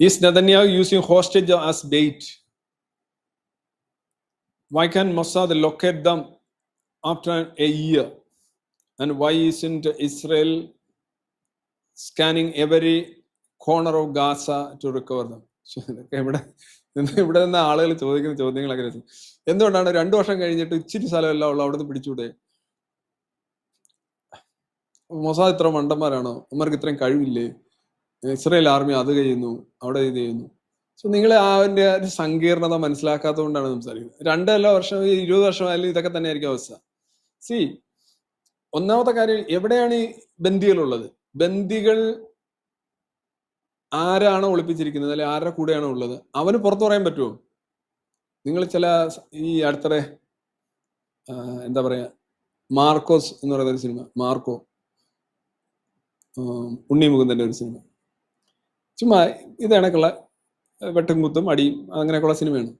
Is Netanyahu using hostage as bait? Why can Mossad locate them after a year? And why isn't Israel scanning every corner of Gaza to recover them? ഇവിടെ ഇവിടെ നിന്ന് ആളുകൾ ചോദിക്കുന്ന ചോദ്യങ്ങളൊക്കെ എന്തുകൊണ്ടാണ് രണ്ടു വർഷം കഴിഞ്ഞിട്ട് ഇച്ചിരി സ്ഥലമെല്ലാം ഉള്ള അവിടെ നിന്ന് പിടിച്ചൂടെ മൊസാദ് ഇത്ര മണ്ടന്മാരാണോ അവർക്ക് ഇത്രയും കഴിവില്ലേ ഇസ്രയേൽ ആർമി അത് ചെയ്യുന്നു അവിടെ ഇത് ചെയ്യുന്നു. സോ നിങ്ങൾ അതിന്റെ ഒരു സങ്കീർണത മനസ്സിലാക്കാത്തതുകൊണ്ടാണ് സംസാരിക്കുന്നത്. രണ്ടല്ല വർഷം ഇരുപത് വർഷം വർഷമായാലും ഇതൊക്കെ തന്നെ ആയിരിക്കും അവസ്ഥ. സി ഒന്നാമത്തെ കാര്യം എവിടെയാണ് ഈ ബന്ദികളുള്ളത്? ബന്ദികൾ ആരാണോ ഒളിപ്പിച്ചിരിക്കുന്നത് അല്ലെങ്കിൽ ആരുടെ കൂടെയാണ് ഉള്ളത്? അവന് പുറത്തു പറയാൻ പറ്റുമോ? നിങ്ങൾ ചില ഈ അടുത്തിടെ എന്താ പറയാ മാർക്കോസ് എന്ന് പറയുന്ന ഒരു സിനിമ മാർക്കോ ഉണ്ണി മുകുന്ദന്റെ ഒരു സിനിമ. ചുമ്മാ ഇത് കണക്കുള്ള വെട്ടും കുത്തും അടിയും അങ്ങനെയൊക്കെയുള്ള സിനിമയാണ്.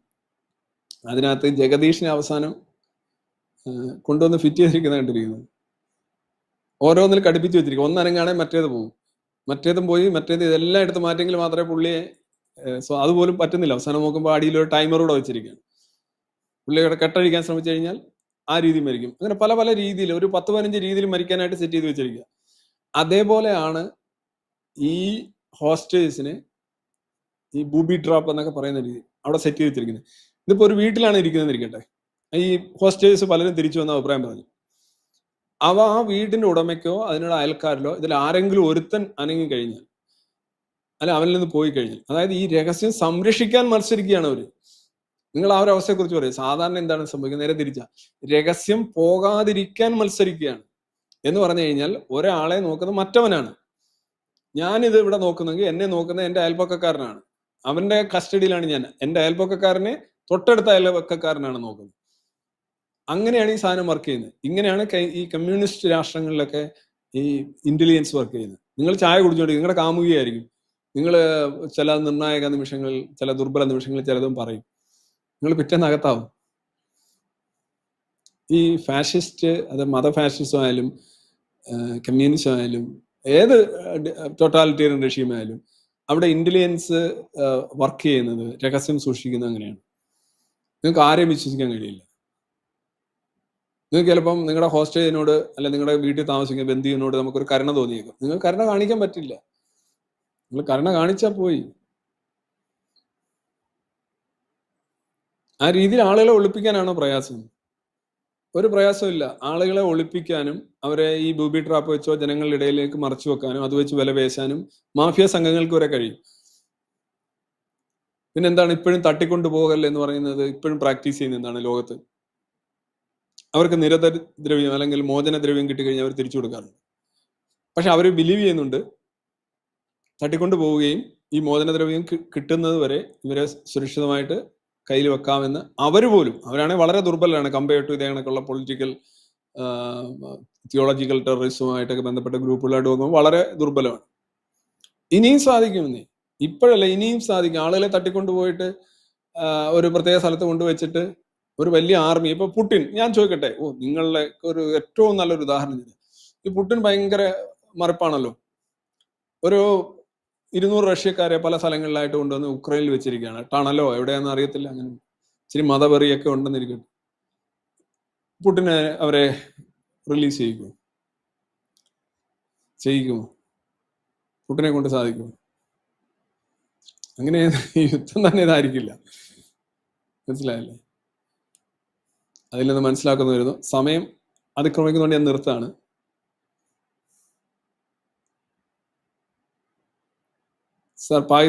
അതിനകത്ത് ജഗദീഷിനെ അവസാനം കൊണ്ടുവന്ന് ഫിറ്റ് ചെയ്തിരിക്കുന്ന കണ്ടിരിക്കുന്നത് ഓരോന്നിൽ കടുപ്പിച്ച് വെച്ചിരിക്കും. ഒന്നനങ്ങാണെ മറ്റേത് പോകും മറ്റേതും പോയി മറ്റേത് ഇതെല്ലാം എടുത്ത് മാറ്റെങ്കിൽ മാത്രമേ പുള്ളിയെ സോ അതുപോലും പറ്റുന്നില്ല. അവസാനം നോക്കുമ്പോൾ അടിയിൽ ഒരു ടൈമർ കൂടെ വെച്ചിരിക്കുകയാണ്. പുള്ളിയുടെ കെട്ടഴിക്കാൻ ശ്രമിച്ചു കഴിഞ്ഞാൽ ആ രീതി മരിക്കും. അങ്ങനെ പല പല രീതിയിൽ ഒരു പത്ത് പതിനഞ്ച് രീതിയിൽ മരിക്കാനായിട്ട് സെറ്റ് ചെയ്ത് വെച്ചിരിക്കുക. അതേപോലെയാണ് ഈ ഹോസ്റ്റേഴ്സിനെ ഈ ബൂബി ഡ്രോപ്പ് എന്നൊക്കെ പറയുന്ന രീതി അവിടെ സെറ്റ് ചെയ്ത് വെച്ചിരിക്കുന്നത് ഇതിപ്പോ ഒരു വീട്ടിലാണ് ഇരിക്കുന്നത് ഇരിക്കട്ടെ. ഈ ഹോസ്റ്റേഴ്സ് പലരും തിരിച്ചു വന്ന അഭിപ്രായം പറഞ്ഞു. അവ ആ വീടിന്റെ ഉടമയ്ക്കോ അതിനുള്ള അയൽക്കാരിലോ ഇതിൽ ആരെങ്കിലും ഒരുത്തൻ അനങ്ങി കഴിഞ്ഞാൽ അല്ല അവനിൽ നിന്ന് പോയി കഴിഞ്ഞാൽ അതായത് ഈ രഹസ്യം സംരക്ഷിക്കാൻ മത്സരിക്കുകയാണ് അവർ. നിങ്ങൾ ആ ഒരു അവസ്ഥയെക്കുറിച്ച് പറയും. സാധാരണ എന്താണ് സംഭവിക്കുന്നത്? നേരെ തിരിച്ച. രഹസ്യം പോകാതിരിക്കാൻ മത്സരിക്കുകയാണ് എന്ന് പറഞ്ഞു കഴിഞ്ഞാൽ ഒരാളെ നോക്കുന്നത് മറ്റവനാണ്. ഞാനിത് ഇവിടെ നോക്കുന്നെങ്കിൽ എന്നെ നോക്കുന്ന എന്റെ അയൽപ്പക്കക്കാരനാണ് അവന്റെ കസ്റ്റഡിയിലാണ് ഞാൻ. എന്റെ അയൽപ്പക്കക്കാരനെ തൊട്ടടുത്ത അയൽപ്പക്കക്കാരനാണ് നോക്കുന്നത്. അങ്ങനെയാണ് ഈ സാധനം വർക്ക് ചെയ്യുന്നത്. ഇങ്ങനെയാണ് ഈ കമ്മ്യൂണിസ്റ്റ് രാഷ്ട്രങ്ങളിലൊക്കെ ഈ ഇന്റലിജൻസ് വർക്ക് ചെയ്യുന്നത്. നിങ്ങൾ ചായ കുടിച്ചോണ്ട് നിങ്ങളുടെ കാമുകിയായിരിക്കും. നിങ്ങൾ ചില നിർണായക നിമിഷങ്ങളിൽ ചില ദുർബല നിമിഷങ്ങളിൽ ചിലതും പറയും. നിങ്ങൾ പിറ്റേന്നകത്താവും. ഈ ഫാഷിസ്റ്റ് അത് മത ഫാഷിസം ആയാലും കമ്മ്യൂണിസം ആയാലും ഏത് ടോട്ടാലിറ്റേറിയൻ റെഷീം ആയാലും അവിടെ ഇന്റലിജൻസ് വർക്ക് ചെയ്യുന്നത് രഹസ്യം സൂക്ഷിക്കുന്നത് അങ്ങനെയാണ്. നിങ്ങൾക്ക് ആരെയും വിശ്വസിക്കാൻ കഴിയില്ല. നിങ്ങൾക്ക് ചിലപ്പം നിങ്ങളുടെ ഹോസ്റ്റലിനോട് അല്ല നിങ്ങളുടെ വീട്ടിൽ താമസിക്കുന്ന ബന്ധുവിനോട് നമുക്കൊരു കരുണ തോന്നിയേക്കും. നിങ്ങൾ കരുണ കാണിക്കാൻ പറ്റില്ല. നിങ്ങൾ കരുണ കാണിച്ചാൽ പോയി. ആ രീതിയിൽ ആളുകളെ ഒളിപ്പിക്കാനാണോ പ്രയാസം? ഒരു പ്രയാസമില്ല ആളുകളെ ഒളിപ്പിക്കാനും അവരെ ഈ ബൂബി ട്രാപ്പ് വെച്ചോ ജനങ്ങളുടെ ഇടയിലേക്ക് മറച്ചു വെക്കാനും അത് വെച്ച് വില പേശാനും മാഫിയ സംഘങ്ങൾക്ക് വരെ കഴിയും. പിന്നെ എന്താണ് ഇപ്പോഴും തട്ടിക്കൊണ്ടു പോകൽ എന്ന് പറയുന്നത് ഇപ്പോഴും പ്രാക്ടീസ് ചെയ്യുന്നതാണ് ലോകത്ത്. അവർക്ക് നിരതദ്രവ്യം അല്ലെങ്കിൽ മോചനദ്രവ്യം കിട്ടിക്കഴിഞ്ഞാൽ അവർ തിരിച്ചു കൊടുക്കാറുണ്ട്. പക്ഷെ അവർ ബിലീവ് ചെയ്യുന്നുണ്ട്. തട്ടിക്കൊണ്ടു പോവുകയും ഈ മോചനദ്രവ്യം ദ്രവ്യം കിട്ടുന്നത് വരെ ഇവരെ സുരക്ഷിതമായിട്ട് കയ്യിൽ വെക്കാമെന്ന് അവർ പോലും അവരാണെങ്കിൽ വളരെ ദുർബലരാണ്. കമ്പയർ ടു ഇതേ കണക്കുള്ള പൊളിറ്റിക്കൽ തിയോളജിക്കൽ ടെററിസവുമായിട്ടൊക്കെ ബന്ധപ്പെട്ട ഗ്രൂപ്പുകളായിട്ട് നോക്കുമ്പോൾ വളരെ ദുർബലമാണ്. ഇനിയും സാധിക്കുമെന്നേ. ഇപ്പോഴല്ല ഇനിയും സാധിക്കും. ആളുകളെ തട്ടിക്കൊണ്ടുപോയിട്ട് ഒരു പ്രത്യേക സ്ഥലത്ത് കൊണ്ടുവച്ചിട്ട് ഒരു വലിയ ആർമി ഇപ്പൊ പുട്ടിൻ ഞാൻ ചോദിക്കട്ടെ. ഓ നിങ്ങളുടെ ഒരു ഏറ്റവും നല്ലൊരു ഉദാഹരണം ഈ പുട്ടിൻ ഭയങ്കര മറുപ്പാണല്ലോ. ഒരു ഇരുന്നൂറ് റഷ്യക്കാരെ പല സ്ഥലങ്ങളിലായിട്ട് കൊണ്ടുവന്ന് ഉക്രൈനിൽ വെച്ചിരിക്കുകയാണ്. ടണലോ എവിടെയാണെന്ന് അറിയത്തില്ല. അങ്ങനെ ഇച്ചിരി മതപെറിയൊക്കെ ഉണ്ടെന്നിരിക്കട്ടെ പുട്ടിന് അവരെ റിലീസ് ചെയ്യിക്കും. ചെയ്യിക്കുമോ പുട്ടിനെ കൊണ്ട് സാധിക്കുമോ അങ്ങനെ യുദ്ധം തന്നെ ഇതായിരിക്കില്ല. മനസ്സിലായല്ലേ? അതിൽ നിന്ന് മനസ്സിലാക്കുന്നു വരുന്നു സമയം അതിക്രമിക്കുന്നതുകൊണ്ട് ഞാൻ നിർത്താണ് സർ പാകി